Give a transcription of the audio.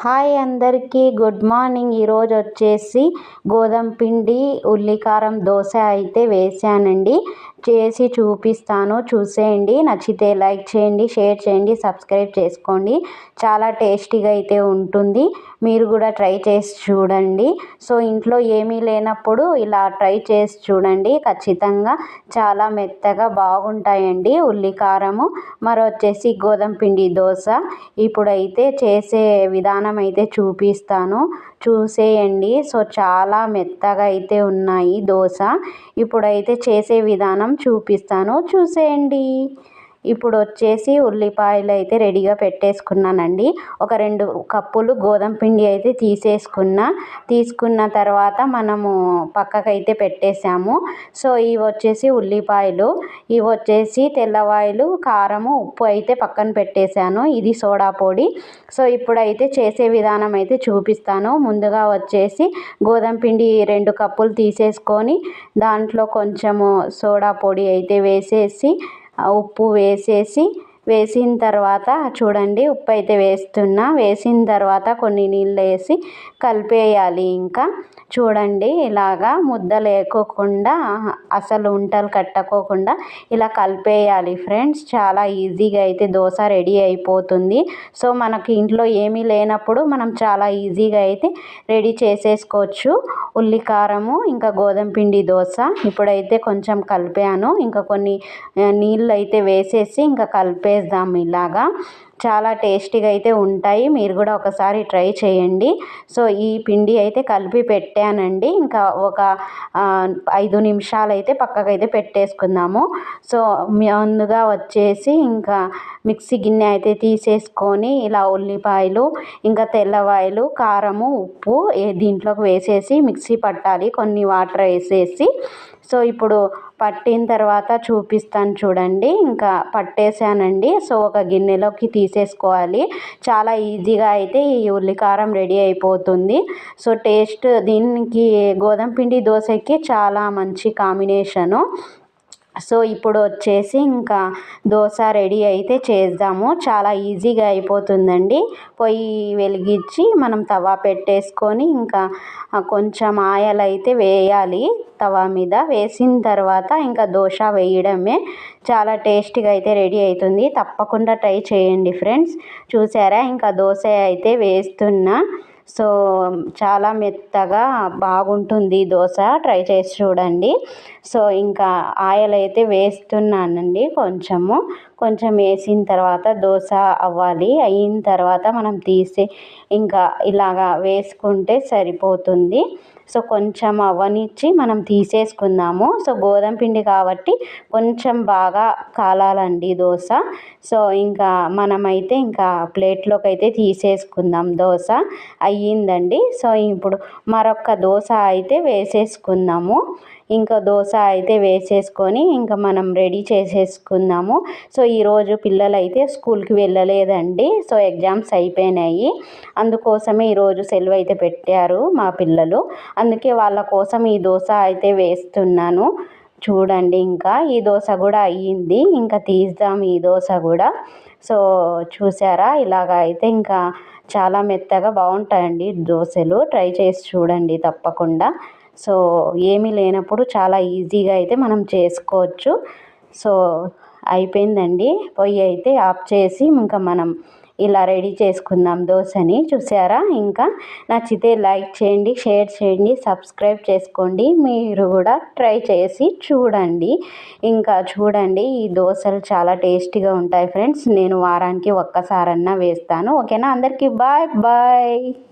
Hi అందరికీ good morning. ఈరోజు వచ్చేసి గోధుమ పిండి ఉల్లికారం దోశ అయితే వేసానండి. చేసి చూపిస్తాను. చూసేయండి. నచ్చితే లైక్ చేయండి షేర్ చేయండి సబ్స్క్రైబ్ చేసుకోండి. చాలా టేస్టీగా అయితే ఉంటుంది. మీరు కూడా ట్రై చేసి చూడండి. సో ఇంట్లో ఏమీ లేనప్పుడు ఇలా ట్రై చేసి చూడండి. ఖచ్చితంగా చాలా మెత్తగా బాగుంటాయండి ఉల్లికారము. మరి వచ్చేసి గోధుమ పిండి దోశ. ఇప్పుడైతే చేసే విధానం అయితే చూపిస్తాను. చూసేయండి. సో చాలా మెత్తగా అయితే ఉన్నాయి దోశ. ఇప్పుడైతే చేసే విధానం చూపిస్తాను. చూసేయండి. ఇప్పుడు వచ్చేసి ఉల్లిపాయలు అయితే రెడీగా పెట్టేసుకున్నానండి. ఒక రెండు కప్పులు గోధుమ పిండి అయితే తీసేసుకున్న. తీసుకున్న తర్వాత మనము పక్కకైతే పెట్టేసాము సో ఇవి వచ్చేసి ఉల్లిపాయలు. ఇవి వచ్చేసి తెల్లవాయలు కారము ఉప్పు అయితే పక్కన పెట్టేశాను. ఇది సోడా పొడి. సో ఇప్పుడైతే చేసే విధానం అయితే చూపిస్తాను. ముందుగా వచ్చేసి గోధుమ పిండి రెండు కప్పులు తీసేసుకొని దాంట్లో కొంచెము సోడా పొడి అయితే వేసేసి ఉప్పు వేసేసి వేసిన తర్వాత చూడండి ఉప్పు అయితే వేస్తున్నా. వేసిన తర్వాత కొన్ని నీళ్ళు వేసి కలిపేయాలి ఇంకా. చూడండి ఇలాగా ముద్ద లేకోకుండా అసలు ఉంటలు కట్టకోకుండా ఇలా కలిపేయాలి. ఫ్రెండ్స్ చాలా ఈజీగా అయితే దోశ రెడీ అయిపోతుంది. సో మనకి ఇంట్లో ఏమీ లేనప్పుడు మనం చాలా ఈజీగా అయితే రెడీ చేసేసుకోవచ్చు. ఉల్లికారము ఇంకా గోధుమ పిండి దోశ ఇప్పుడైతే కొంచెం కలిపాను. ఇంకా కొన్ని నీళ్ళు అయితే వేసేసి ఇంకా కలిపేద్దాం ఇలాగా. చాలా టేస్టీగా అయితే ఉంటాయి. మీరు కూడా ఒకసారి ట్రై చేయండి. సో ఈ పిండి అయితే కలిపి పెట్టానండి. ఇంకా ఒక ఐదు నిమిషాలు అయితే పక్కకైతే పెట్టేసుకుందాము. సో ముందుగా వచ్చేసి ఇంకా మిక్సీ గిన్నె అయితే తీసేసుకొని ఇలా ఉల్లిపాయలు ఇంకా తెల్లవాయలు కారము ఉప్పు దీంట్లోకి వేసేసి మిక్సీ పట్టాలి. కొన్ని వాటర్ వేసేసి సో ఇప్పుడు పట్టిన తర్వాత చూపిస్తాను చూడండి. ఇంకా పట్టేసానండి సో ఒక గిన్నెలోకి తీసేసుకోవాలి. చాలా ఈజీగా అయితే ఈ ఉల్లికారం రెడీ అయిపోతుంది. సో టేస్ట్ దీనికి గోధుమ పిండి దోశకి చాలా మంచి కాంబినేషను. సో ఇప్పుడు వచ్చేసి ఇంకా దోశ రెడీ అయితే చేద్దాము. చాలా ఈజీగా అయిపోతుందండి. పొయ్యి వెలిగించి మనం తవా పెట్టేసుకొని ఇంకా కొంచెం ఆయిల్ అయితే వేయాలి తవా మీద. వేసిన తర్వాత ఇంకా దోశ వేయడమే చాలా టేస్టీగా అయితే రెడీ అవుతుంది. తప్పకుండా ట్రై చేయండి ఫ్రెండ్స్. చూసారా? ఇంకా దోశ అయితే వేస్తున్నా. సో చాలా మెత్తగా బాగుంటుంది దోశ. ట్రై చేసి చూడండి. సో ఇంకా ఆయిల్ అయితే వేస్తున్నానండి కొంచెము. కొంచెం వేసిన తర్వాత దోశ అవ్వాలి. అయిన తర్వాత మనం తీసే ఇంకా ఇలాగా వేసుకుంటే సరిపోతుంది. సో కొంచెం అవ్వనిచ్చి మనం తీసేసుకుందాము. సో గోధుమ పిండి కాబట్టి కొంచెం బాగా కాలాలండి దోశ. సో ఇంకా మనమైతే ఇంకా ప్లేట్లోకి అయితే తీసేసుకుందాం దోశ. అయ్యిందండి. సో ఇప్పుడు మరొక దోశ అయితే వేసేసుకుందాము. ఇంకా దోశ అయితే వేసేసుకొని ఇంకా మనం రెడీ చేసేసుకుందాము. సో ఈరోజు పిల్లలు అయితే స్కూల్కి వెళ్ళలేదండి. సో ఎగ్జామ్స్ అయిపోయినాయి. అందుకోసమే ఈరోజు సెలవు అయితే పెట్టారు మా పిల్లలు. అందుకే వాళ్ళ కోసం ఈ దోశ అయితే వేస్తున్నాను. చూడండి ఇంకా ఈ దోశ కూడా అయ్యింది. ఇంకా తీద్దాం ఈ దోశ కూడా. సో చూసారా? ఇలాగ అయితే ఇంకా చాలా మెత్తగా బాగుంటాయండి దోశలు. ట్రై చేసి చూడండి తప్పకుండా. సో ఏమీ లేనప్పుడు చాలా ఈజీగా అయితే మనం చేసుకోవచ్చు. సో అయిపోయిందండి. పొయ్యి అయితే ఆఫ్ చేసి ఇంకా మనం ఇలా రెడీ చేసుకుందాం దోశని. చూసారా? ఇంకా నచ్చితే లైక్ చేయండి షేర్ చేయండి సబ్స్క్రైబ్ చేసుకోండి. మీరు కూడా ట్రై చేసి చూడండి. ఇంకా చూడండి ఈ దోశలు చాలా టేస్టీగా ఉంటాయి ఫ్రెండ్స్. నేను వారానికి ఒక్కసారన్నా వేస్తాను. ఓకేనా? అందరికీ బాయ్ బాయ్.